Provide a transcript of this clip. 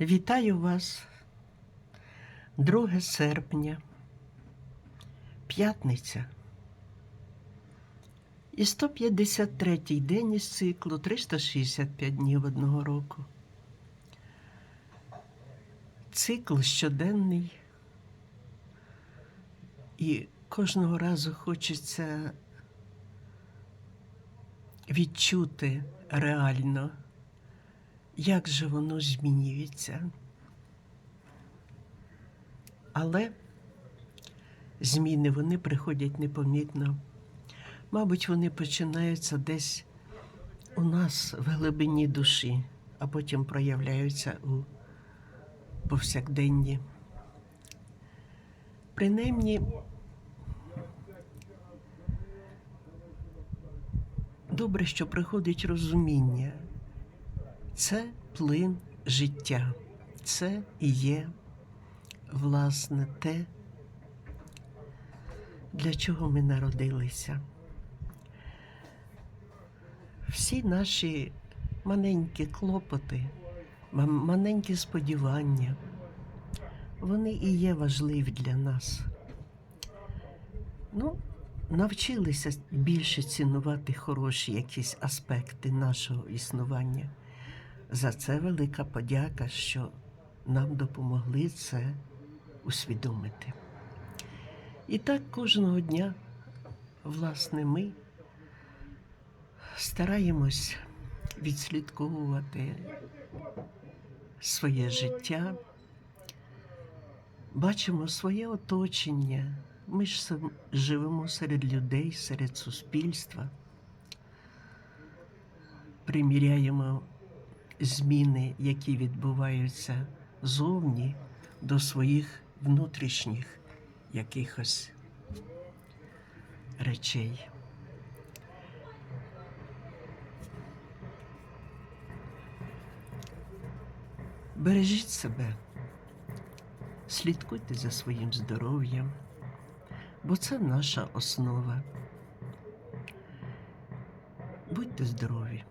Вітаю вас 2 серпня, п'ятниця. І 153-й день із циклу 365 днів одного року. Цикл щоденний. І кожного разу хочеться відчути реально, як же воно змінюється. Але зміни вони приходять непомітно. Мабуть, вони починаються десь у нас в глибині душі, а потім проявляються у повсякденні. Принаймні, добре, що приходить розуміння. Це плин життя. Це і є, власне, те, для чого ми народилися. Всі наші маленькі клопоти, маленькі сподівання, вони і є важливі для нас. Ну, навчилися більше цінувати хороші якісь аспекти нашого існування. За це велика подяка, що нам допомогли це усвідомити. І так кожного дня, власне, ми стараємось відслідковувати своє життя, бачимо своє оточення. Ми ж живемо серед людей, серед суспільства, приміряємо зміни, які відбуваються зовні до своїх внутрішніх якихось речей. Бережіть себе, слідкуйте за своїм здоров'ям, бо це наша основа. Будьте здорові!